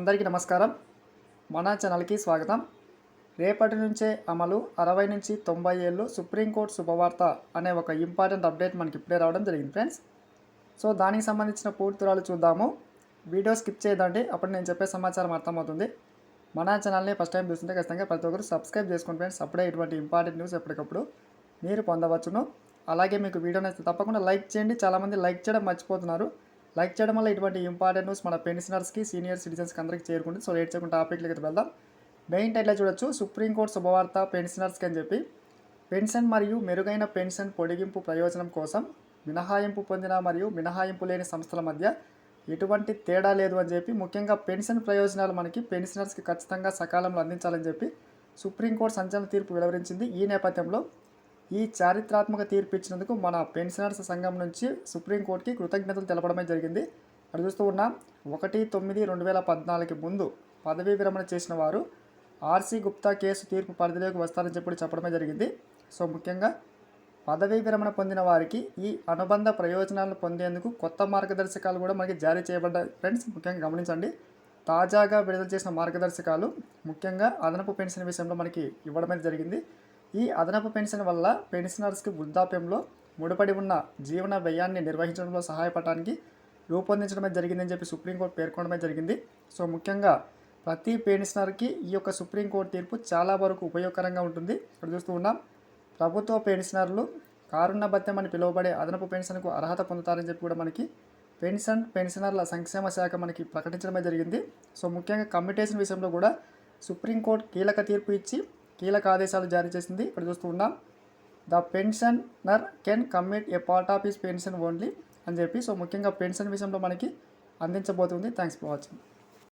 అందరికీ నమస్కారం. మన ఛానల్కి స్వాగతం. రేపటి నుంచే అమలు అరవై నుంచి తొంభై ఏళ్ళు సుప్రీంకోర్టు శుభవార్త అనే ఒక ఇంపార్టెంట్ అప్డేట్ మనకి ఇప్పుడే రావడం జరిగింది ఫ్రెండ్స్. సో దానికి సంబంధించిన పూర్తిరాలు చూద్దాము. వీడియో స్కిప్ చేయదండి. అప్పుడు నేను చెప్పే సమాచారం అర్థమవుతుంది. మన ఛానల్ని ఫస్ట్ టైం చూస్తుంటే ఖచ్చితంగా ప్రతి ఒక్కరు సబ్స్క్రైబ్ చేసుకోండి ఫ్రెండ్స్. అప్పుడే ఇటువంటి ఇంపార్టెంట్ న్యూస్ ఎప్పటికప్పుడు మీరు పొందవచ్చును. అలాగే మీకు వీడియో నచ్చితే తప్పకుండా లైక్ చేయండి. చాలామంది లైక్ చేయడం మర్చిపోతున్నారు. లైక్ చేయడం వల్ల ఇటువంటి ఇంపార్టెంట్ న్యూస్ మన పెన్షనర్స్కి సీనియర్ సిటిజన్స్కి అందరికీ చేరుకుంటుంది. సో లేట్ చేయకుండా టాపిక్లకి వెళ్దాం. మెయిన్ టైట్లో చూడొచ్చు. సుప్రీంకోర్టు శుభవార్త పెన్షనర్స్కి అని చెప్పి. పెన్షన్ మరియు మెరుగైన పెన్షన్ పొడిగింపు ప్రయోజనం కోసం మినహాయింపు పొందిన మరియు మినహాయింపు లేని సంస్థల మధ్య ఎటువంటి తేడా లేదు అని చెప్పి ముఖ్యంగా పెన్షన్ ప్రయోజనాలు మనకి పెన్షనర్స్కి ఖచ్చితంగా సకాలంలో అందించాలని చెప్పి సుప్రీంకోర్టు సంచలన తీర్పు వెలువరించింది ఈ నేపథ్యంలో. ఈ చారిత్రాత్మక తీర్పు ఇచ్చినందుకు మన పెన్షనర్స్ సంఘం నుంచి సుప్రీంకోర్టుకి కృతజ్ఞతలు తెలపడమే జరిగింది. అక్కడ చూస్తూ ఉన్నాం. ఒకటి తొమ్మిది రెండు వేల పద్నాలుగుకి ముందు పదవీ విరమణ చేసిన వారు ఆర్సీ గుప్తా కేసు తీర్పు పరిధిలోకి వస్తారని చెప్పి చెప్పడమే జరిగింది. సో ముఖ్యంగా పదవీ విరమణ పొందిన వారికి ఈ అనుబంధ ప్రయోజనాలను పొందేందుకు కొత్త మార్గదర్శకాలు కూడా మనకి జారీ చేయబడ్డాయి. ఫ్రెండ్స్ ముఖ్యంగా గమనించండి. తాజాగా విడుదల చేసిన మార్గదర్శకాలు ముఖ్యంగా అదనపు పెన్షన్ విషయంలో మనకి ఇవ్వడమే జరిగింది. ఈ అదనపు పెన్షన్ వల్ల పెన్షనర్స్కి వృద్ధాప్యంలో ముడిపడి ఉన్న జీవన వ్యయాన్ని నిర్వహించడంలో సహాయపడటానికి రూపొందించడమే జరిగిందని చెప్పి సుప్రీంకోర్టు పేర్కొనడమే జరిగింది. సో ముఖ్యంగా ప్రతి పెన్షనర్కి ఈ యొక్క సుప్రీంకోర్టు తీర్పు చాలా వరకు ఉపయోగకరంగా ఉంటుంది. ఇక్కడ చూస్తూ ఉన్నాం. ప్రభుత్వ పెన్షనర్లు కారుణ్య భత్యం అని పిలువబడే అదనపు పెన్షన్కు అర్హత పొందుతారని చెప్పి కూడా మనకి పెన్షన్ పెన్షనర్ల సంక్షేమ శాఖ మనకి ప్రకటించడమే జరిగింది. సో ముఖ్యంగా కమ్యూటేషన్ విషయంలో కూడా సుప్రీంకోర్టు కీలక తీర్పు ఇచ్చి కీలక ఆదేశాలు జారీ చేసింది. ఇక్కడ చూస్తూ ఉన్నాం. The pensioner can commit a part of his pension only అని చెప్పి సో ముఖ్యంగా పెన్షన్ విషయంలో మనకి అందించబోతుంది. Thanks for watching.